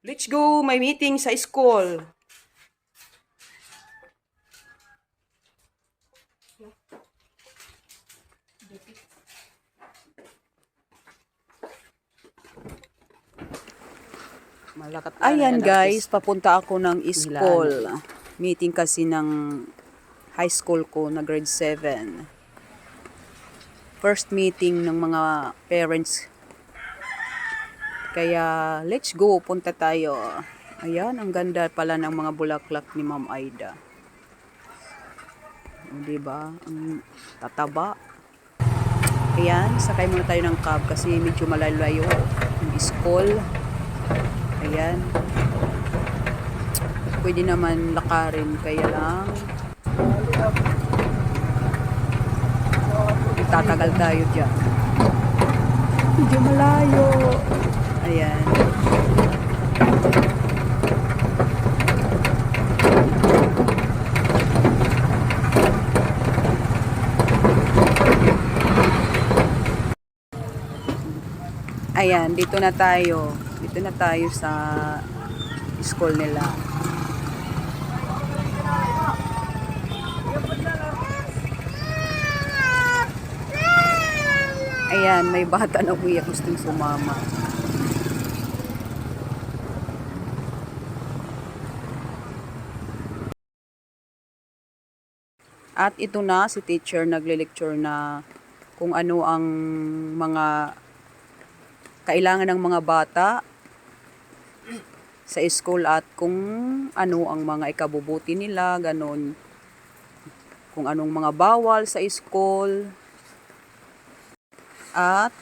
Let's go, may meeting sa school. Malakat Ayan guys, papunta ako ng school. Meeting kasi ng high school ko na grade 7. First meeting ng mga parents. Kaya let's go, punta tayo. Ayan, ang ganda pala ng mga bulaklak ni Ma'am Aida. O, diba? Ang tataba. Ayan, sakay muna tayo ng cab kasi medyo malalayo yung school. Ayan. Pwede naman lakarin, kaya lang tatagal tayo dyan. Medyo malayo. Ayan. Ayan, dito na tayo. Dito na tayo sa school nila. Ayan, may bata na umiyak gustong sumama. At ito na si teacher nagle-lecture na kung ano ang mga kailangan ng mga bata sa school at kung ano ang mga ikabubuti nila, ganon. Kung anong mga bawal sa school. At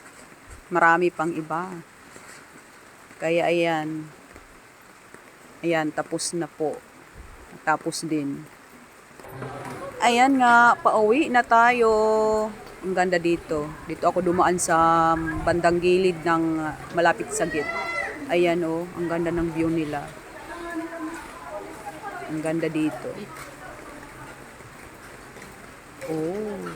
marami pang iba. Kaya ayan. Ayan, tapos na po. Tapos din. Ayan nga, pauwi na tayo. Ang ganda dito. Dito ako dumaan sa bandang gilid ng malapit sa gate. Ayan oh, ang ganda ng view nila. Ang ganda dito. Oh.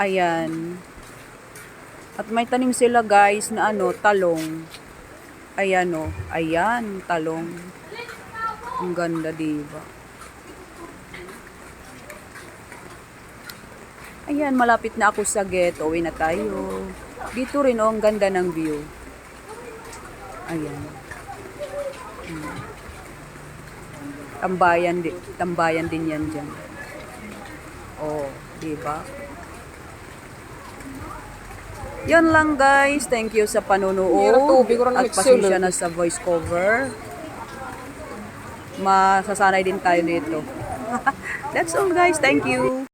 Ayan. At may tanim sila guys na ano, talong. Ayan o. Ayan, talong. Ang ganda, diba? Ayan, malapit na ako sa gate. Uwi na tayo. Dito rin oh, ang ganda ng view. Ayan. Hmm. Tambayan, di, tambayan din yan dyan. Oh, diba? Yan lang guys. Thank you sa na At pasensya na sa voice cover. Masasanay din tayo nito. That's all guys. Thank you.